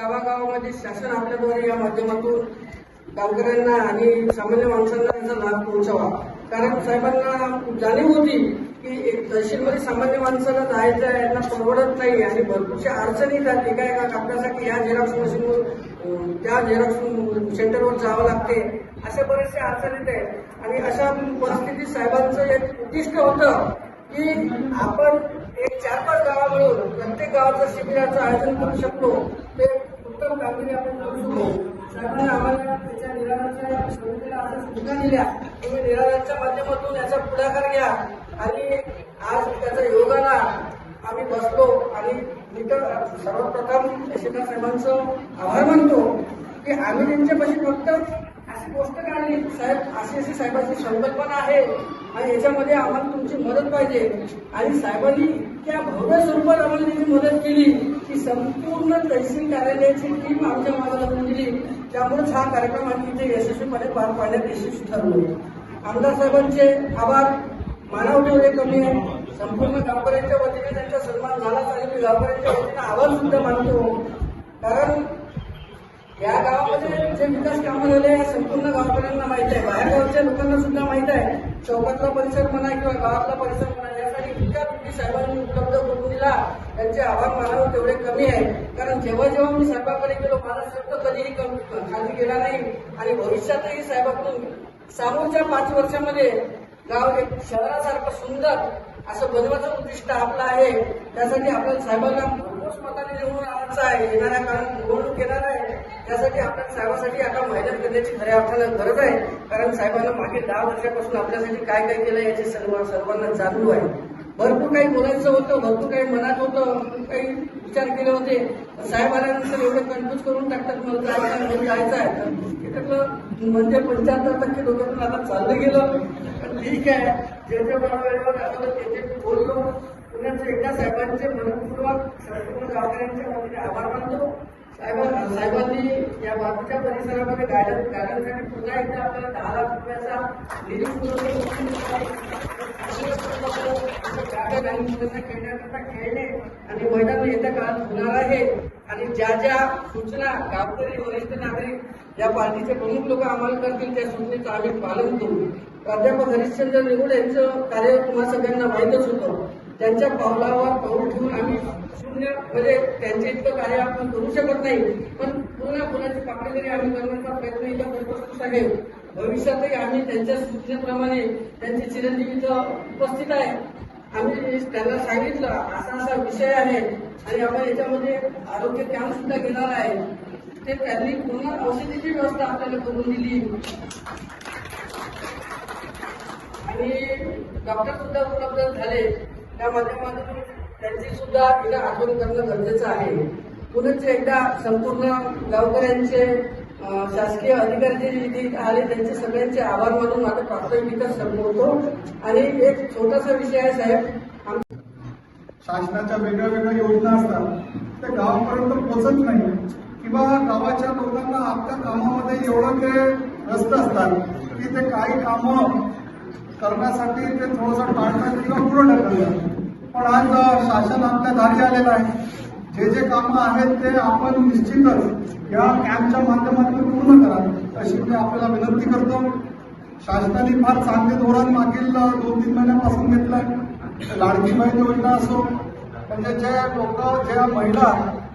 गावागावामध्ये शासन आपल्याद्वारे या माध्यमातून गावकऱ्यांना आणि सामान्य माणसांना याचा लाभ पोहोचावा. कारण साहेबांना जाणीव होती की एक तहसीलमध्ये सामान्य माणसाला जायचं आहे यांना परवडत नाही आणि भरपूरशा अडचणी येतात एका एका कापण्यासाठी या झेरॉक्स मशीनवर त्या झेरॉक्स सेंटरवर जावं लागते. अशा बऱ्याचशा अडचणीत आहेत. आणि अशा परिस्थितीत साहेबांचं एक उद्दिष्ट होतं की आपण एक चार पाच गावा मिळून प्रत्येक गावाचं शिबिराचं आयोजन करू शकलो. ते लोक काहीतरी आपण करू शकतो साहेबांनी आम्हाला त्याच्या निराधारच्या समितीला अशा सूचना दिल्या. तुम्ही निराधारच्या माध्यमातून याचा पुढाकार घ्या. आणि आज त्याचा योगाला आम्ही बसतो आणि मी तर सर्वप्रथम शिखर साहेबांचं आभार मानतो की आम्ही त्यांच्यापाशी फक्त अशी गोष्ट काढली साहेब अशी अशी साहेबांची संकल्पना आहे. आणि याच्यामध्ये आम्हाला तुमची मदत पाहिजे. आणि साहेबांनी त्या भव्य स्वरूपात आम्हाला त्यांची मदत केली की संपूर्ण तहसील कार्यालयाची टीम आमच्या मागे लागून दिली त्यामुळेच हा कार्यक्रम आम्ही इथे यशस्वीपणे पार पाडण्यात यशस्वी ठरलो. आमदार साहेबांचे आभार. मानव ठेवले कमी आहे. संपूर्ण गावकऱ्यांच्या वतीने त्यांचा सन्मान झाला. तरी मी गावकऱ्यांच्या वतीने आभार सुद्धा मानतो. कारण या गावामध्ये जे विकास कामं झाले या संपूर्ण गावकऱ्यांना माहिती आहे. बाहेर गावच्या लोकांना सुद्धा माहीत आहे. चौकातला परिसर म्हणा किंवा गावातला परिसर म्हणा यासाठी इतका निधी साहेबांनी उपलब्ध करून दिला. त्यांचे आभार मानावं तेवढे कमी आहे. कारण जेव्हा जेव्हा मी साहेबाकडे गेलो माझा शब्द कधीही कमी खाली गेला नाही. आणि भविष्यातही साहेबाकडून समोरच्या पाच वर्षामध्ये गाव एक शहरासारखं सुंदर असं बनवायचं उद्दिष्ट आपलं आहे. त्यासाठी आपल्याला साहेबांना भरपूर मताने निवडून आणायचं आहे. येणाऱ्या काळात निवडणूक येणार आहे. त्यासाठी आपल्या साहेबांसाठी आता मेहनत करण्याची खऱ्या अर्थानं गरज आहे. कारण साहेबांना मागील दहा वर्षापासून आपल्यासाठी काय काय केलं याची सर्व सर्वांना चालू आहे. भरपूर काही बोलायचं होतं भरपूर काही मनात होतं भरपूर काही विचार केले होते. साहेब आल्यानंतर एवढं कन्फ्यूज करून टाकतात मला जायचं आहे जायचं आहे. तर म्हणजे पंच्याहत्तर टक्के डोक्यातून आता चाललं गेलं. ठीक आहे. जे जे मला वेळेवर आठवलं ते बोललो पुण्याचं एकदा साहेबांचे मनपूर्वक संपूर्ण गावकऱ्यांच्या आभार मानतो. साहेबांनी या बाजूच्या परिसरामध्ये गायन गार्डनसाठी पुन्हा एकदा आपल्याला दहा लाख रुपयाचा निधी पुरवठा खेळण्याकरता खेळणे आणि मैदान येत्या काळात होणार आहे. आणि ज्या ज्या सूचना गावकरी वरिष्ठ नागरिक या पार्टीचे प्रमुख लोक आम्हाला करतील त्या सूचनेचं आम्ही पालन करू. प्राध्यापक हरिश्चंद्र निगुड यांचं कार्य तुम्हाला सगळ्यांना माहीतच होतं. त्यांच्या पावलावर पाऊल ठेवून आम्ही शून्य म्हणजे त्यांचे इतकं कार्य आपण करू शकत नाही. पण पूर्ण पुण्याची पाकळी तरी आम्ही करण्याचा प्रयत्न इथं करत असतो आहे भविष्यातही आम्ही त्यांच्या सूचनेप्रमाणे त्यांचे चिरंजीवी इथं उपस्थित आहे. आम्ही त्यांना सांगितलं असा असा विषय आहे आणि आपण याच्यामध्ये आरोग्य कॅम्प सुद्धा घेणार आहे. ते त्यांनी पूर्ण औषधीची व्यवस्था आपल्याला करून दिली. आणि डॉक्टर सुद्धा उपलब्ध झाले. त्या माध्यमातून त्यांची सुद्धा तिला आठवण करणं गरजेचं आहे. पुनश्च एकदा संपूर्ण गावकऱ्यांचे शासकीय अधिकारी जे इथे आले त्यांचे सगळ्यांचे आभार मानून माझा प्राथमिक विकास संपवतो आणि एक छोटासा विषय आहे साहेब. शासनाच्या वेगळ्या वेगळ्या योजना असतात. त्या गावापर्यंत पोहोचत नाही. किंवा गावाच्या लोकांना आपल्या कामामध्ये एवढं ते रस्त असतात की ते काही कामं करण्यासाठी ते थोडंसं टाळतात किंवा पूर्ण करतात. पण आज शासन आपल्या दारी आलेलं आहे. जे जे कामं आहेत ते आपण निश्चितच या कॅम्पच्या माध्यमातून पूर्ण करा. अशी मी आपल्याला विनंती करतो. शासनाने फार चांगले धोरण मागील दोन तीन महिन्यापासून घेतलंय. लाडकी बहीण योजना असो म्हणजे जे लोक ज्या महिला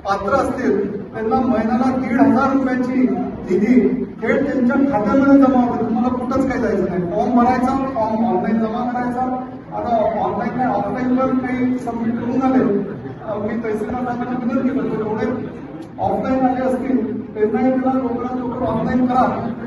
पात्र असतील त्यांना महिन्याला दीड हजार रुपयाची निधी थेट त्यांच्या खात्यामध्ये जमा होते. तुम्हाला कुठंच काही जायचं नाही. फॉर्म भरायचा फॉर्म ऑनलाईन जमा करायचा आता ऑनलाईन नाही ऑफलाईन काही सबमिट करून आले. मी तहसीलदार साहेबांना विनंती करतो जेवढे ऑफलाईन आले असतील त्यांनाही त्याला लवकरात लवकर ऑनलाईन करा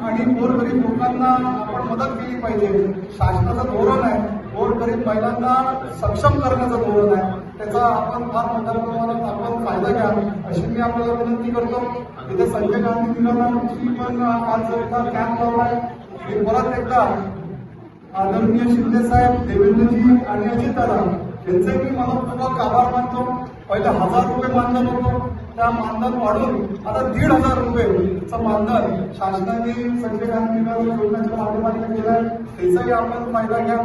आणि गोरगरीब लोकांना आपण मदत केली पाहिजे. शासनाचं धोरण आहे गोरगरीब महिलांना सक्षम करण्याचं धोरण आहे. त्याचा आपण फार मोठ्या प्रमाणात आपण फायदा घ्या अशी मी आपल्याला विनंती करतो. तिथे संजय गांधी निराधारची पण आज एकदा कॅम्प लावलाय. मी परत एकदा आदरणीय शिंदे साहेब देवेंद्रजी आणि अजित दादा यांचे मी मनपूर्वक आभार मानतो. पहिले हजार रुपये मानधन होतं. त्या मानधन वाढून आता दीड हजार रुपयेचं मानधन शासनाने संजय गांधी योजनाच्या योजनेच्या माध्यमातून केलं आहे त्याचाही आपण फायदा घ्या.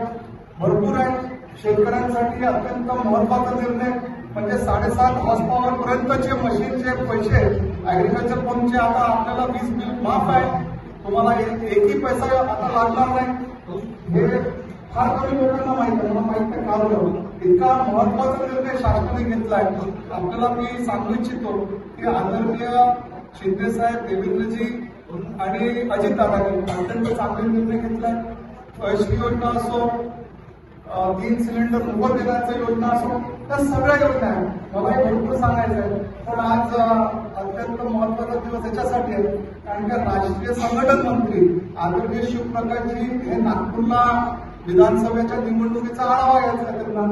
भरपूर आहे. शेतकऱ्यांसाठी अत्यंत महत्त्वाचा निर्णय. म्हणजे साडेसात हॉर्स पॉवर पर्यंतचे मशीनचे पैसे ऍग्रिकल्चर पंपचे आता आपल्याला वीज बिल माफ आहे. तुम्हाला एक- एकही पैसा आता लागणार नाही. हे फार कमी लोकांना माहीत आहे मला माहीत नाही कारण इतका महत्त्वाचा निर्णय शासनाने घेतलाय आपल्याला मी सांगू इच्छितो की आदरणीय शिंदे साहेब देवेंद्रजी आणि अजित दादाजी अत्यंत चांगले निर्णय घेतलाय पैसे योजना असो तीन सिलेंडर मोफत देण्याच्या योजना असो त्या सगळ्या योजना आहेत. मला हे भरपूर सांगायचं आहे पण आज अत्यंत महत्त्वाचा दिवस याच्यासाठी आहे. कारण की राष्ट्रीय संघटन मंत्री आदरणीय शिवप्रकाशजी हे नागपूरला विधानसभेच्या निवडणुकीचा आढावा घ्यायचा त्यांना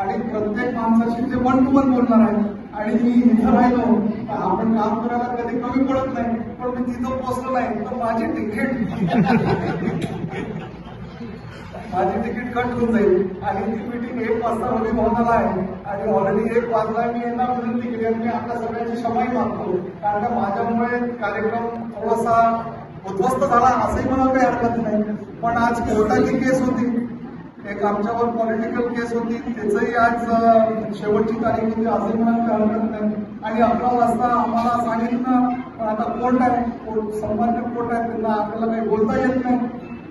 आणि प्रत्येक माणसाशी ते वन टू वन बोलणार आहे आणि मी इथं राहिलो आपण काम करायला कधी कमी पडत नाही. पण मी तिथं पोहोचलो नाही. तर माझी तिकीट माझी तिकीट कट होऊन जाईल. आणि ती मिटिंग एक वाजता मध्ये भवनाला आहे. आणि ऑलरेडी एक वाजला मी यांना विनंती केली आणि मी आपल्या सगळ्यांची क्षमाही मागतो. कारण का माझ्यामुळे कार्यक्रम थोडासा उद्ध्वस्त झाला असंही मला काही हरकत नाही. पण आज कोर्टाची केस होती. एक आमच्यावर पॉलिटिकल केस होती. त्याचंही आज शेवटची तारीख होती असंही मला काही हरकत नाही. आणि अकरा वाजता आम्हाला सांगितलं पण आता कोर्ट आहे. संबंधित कोर्ट आहे. त्यांना आपल्याला काही बोलता येत नाही.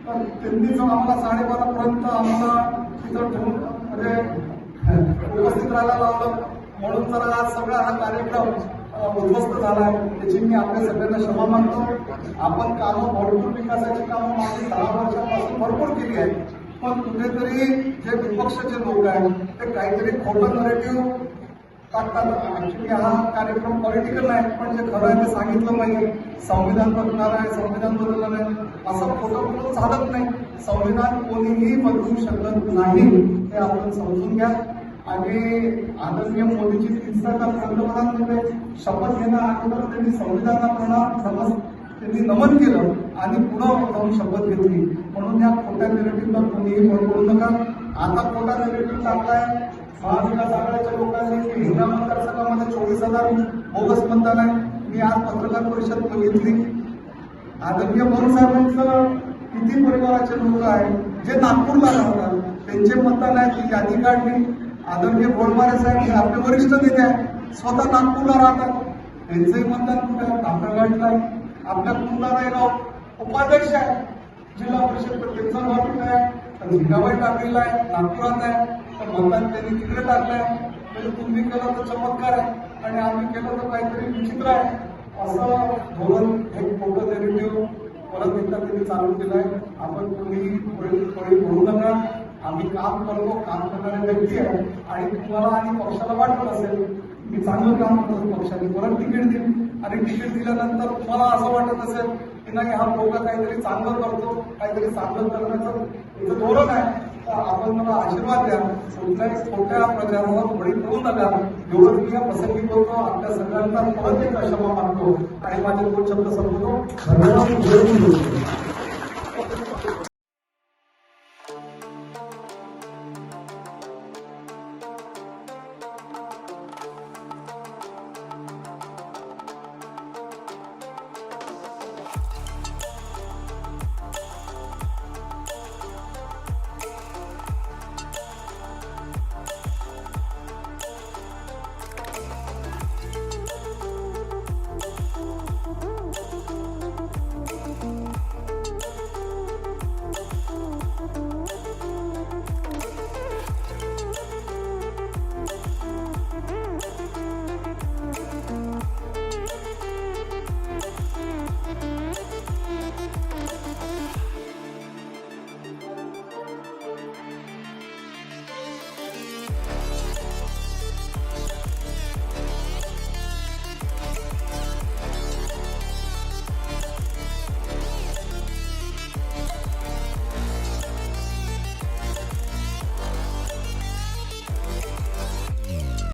पण त्यांनी जाऊन आम्हाला साडेबारा पर्यंत आम्हाला तिथं ठेवून म्हणजे उपस्थित राहायला लावलं. म्हणून जरा आज सगळा हा कार्यक्रम उद्ध्वस्त झाला. आहे त्याची मी आपल्या सगळ्यांना क्षमा मानतो आपण कामं भरपूर विकासाची कामं मागील. दहा वर्षापासून भरपूर केली आहे पण कुठेतरी जे विपक्षाचे लोक आहेत ते काहीतरी खोटं नरेटिव्ह टाकतात. ऍक्च्युली हा कार्यक्रम पॉलिटिकल नाही पण जे खरं आहे ते सांगितलं पाहिजे संविधान बदलणार आहे संविधान बदलणार आहे. असं खोटं खोटं चालत नाही. संविधान कोणीही बदलू शकत नाही. हे आपण समजून घ्या. आणि आदरणीय मोदीजी तिसरा पंतप्रधान म्हणजे शपथ घेणं अगोदर त्यांनी संविधानाला प्रणाम समज त्यांनी नमन केलं आणि पुढं जाऊन शपथ घेतली. म्हणून या खोट्या निगेटिव्हला कोणीही भर करू नका. आता खोटा निगेटिव्ह टाकलाय महाविकास आघाडीच्या लोकांनी की हिंदा मतदारसंघामध्ये चोवीस हजार बोगस मतदान आहे. मी आज पत्रकार परिषद बघितली आदरणीय भरून साहेबांचं किती परिवाराचे लोक आहेत जे नागपूरला राहतात त्यांचे मतदान आहे ती यादी काढली. आदरणीय बोलमारे साहेब हे आपले वरिष्ठ नेते आहेत. स्वतः नागपूरला राहतात. त्यांचंही मतदान कुठे आहे? आपल्या आहे. आपल्या उपाध्यक्ष आहे जिल्हा परिषद तर त्यांचं गाव कुठे आहे. तर झिंगाबाई टाकलेला आहे. नागपुरात आहे. तर मतदान त्यांनी तिकडे टाकलंय. म्हणजे तुम्ही केलं तर चमत्कार आहे. आणि आम्ही केलं तर काहीतरी विचित्र आहे. असं धोरण एक त्यांनी ठेवून परत एकदा त्यांनी चालू केलंय. आपण कोणीही थोडी बोलू नका. आम्ही काम करतो काम करणारे व्यक्ती आहे आणि तुम्हाला आणि पक्षाला वाटत असेल मी चांगलं काम करतो पक्षाने परत तिकीट देईल आणि तिकीट दिल्यानंतर तुम्हाला असं वाटत असेल की नाही हा लोक काहीतरी चांगलं करतो काहीतरी चांगलं करण्याचं धोरण आहे. तर आपण मला आशीर्वाद द्या. कुठल्याही छोट्या प्रचारावर बळी पडू नका. एवढं मी या प्रसंगी बोलतो. आपल्या सगळ्यांना परत एकदा क्षमा मागतो आणि माझे दोन शब्द समजतो धन्यवाद